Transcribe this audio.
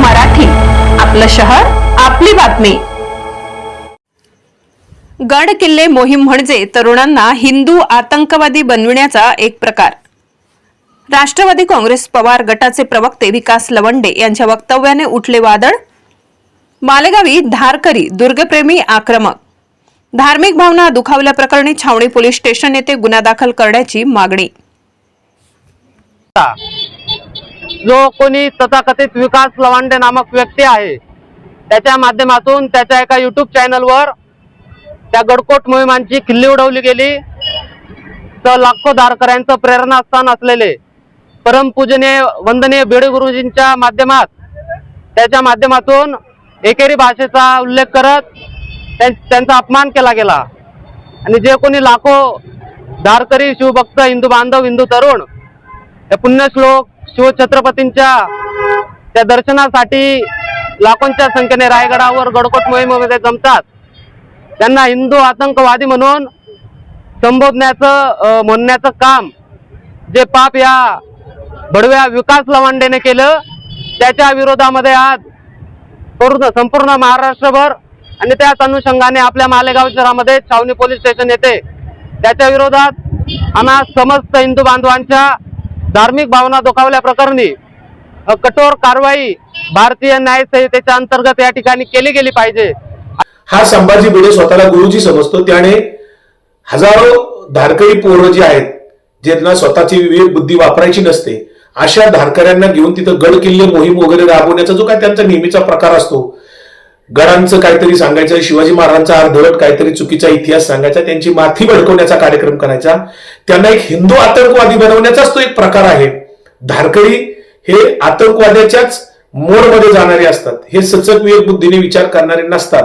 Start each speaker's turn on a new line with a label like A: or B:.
A: मराठी. आपलं शहर आपली बातमी. गड किल्ले मोहीम म्हणजे तरुणांना हिंदू आतंकवादी बनविण्याचा एक प्रकार. राष्ट्रवादी काँग्रेस पवार गटाचे प्रवक्ते विकास लवंडे यांच्या वक्तव्याने उठले वादळ. मालेगावी धारकरी दुर्गप्रेमी आक्रमक. धार्मिक भावना दुखावल्याप्रकरणी छावणी पोलीस स्टेशन येथे गुन्हा दाखल करण्याची मागणी.
B: जो कोणी तथाकथित विकास लवांडे नामक व्यक्ती आहे त्याच्या माध्यमातून त्याच्या एका युट्यूब चॅनलवर त्या गडकोट मोहिमांची खिल्ली उडवली गेली. तर लाखो धारकऱ्यांचं प्रेरणास्थान असलेले परमपूजनीय वंदनीय बेडे गुरुजींच्या माध्यमात त्याच्या माध्यमातून एकेरी भाषेचा उल्लेख करत त्यां- त्यांचा अपमान केला गेला. आणि जे कोणी लाखो धारकरी शिवभक्त हिंदू बांधव हिंदू तरुण हे पुण्यश्लोक शिवछत्रपतींच्या त्या दर्शनासाठी लाखोंच्या संख्येने रायगडावर गडकोट मोहिमेमध्ये जमतात. त्यांना हिंदू आतंकवादी म्हणून संबोधण्याचं म्हणण्याचं काम जे पाप या बडव्या विकास लवांडेने केलं त्याच्या विरोधामध्ये आज पूर्ण संपूर्ण महाराष्ट्रभर आणि त्याच अनुषंगाने आपल्या मालेगाव शहरामध्ये छावणी पोलीस स्टेशन येते त्याच्या विरोधात आम्हा समस्त हिंदू बांधवांच्या धार्मिक भावना दुखावल्या प्रकरणी कठोर कारवाई भारतीय न्याय संहितेच्या अंतर्गत या ठिकाणी केली गेली पाहिजे.
C: हा संभाजी भिडे स्वतःला गुरुजी समजतो. त्याने हजारो धारकरी पोरं जी आहेत ज्यांना स्वतःची विवेक बुद्धी वापरायची नसते अशा धारकऱ्यांना घेऊन तिथं गड किल्ले मोहीम वगैरे राबवण्याचा जो काय त्यांचा नेहमीचा प्रकार असतो गडांचं काहीतरी सांगायचं शिवाजी महाराजांचा अर्धवट काहीतरी चुकीचा इतिहास सांगायचा त्यांची माथी भडकवण्याचा कार्यक्रम करायचा. त्यांना एक हिंदू आतंकवादी बनवण्याचाच तो एक प्रकार आहे. धारकरी हे आतंकवाद्याच्याच मोडमध्ये जाणारे असतात. हे सचक विवेक बुद्धीने विचार करणारे नसतात.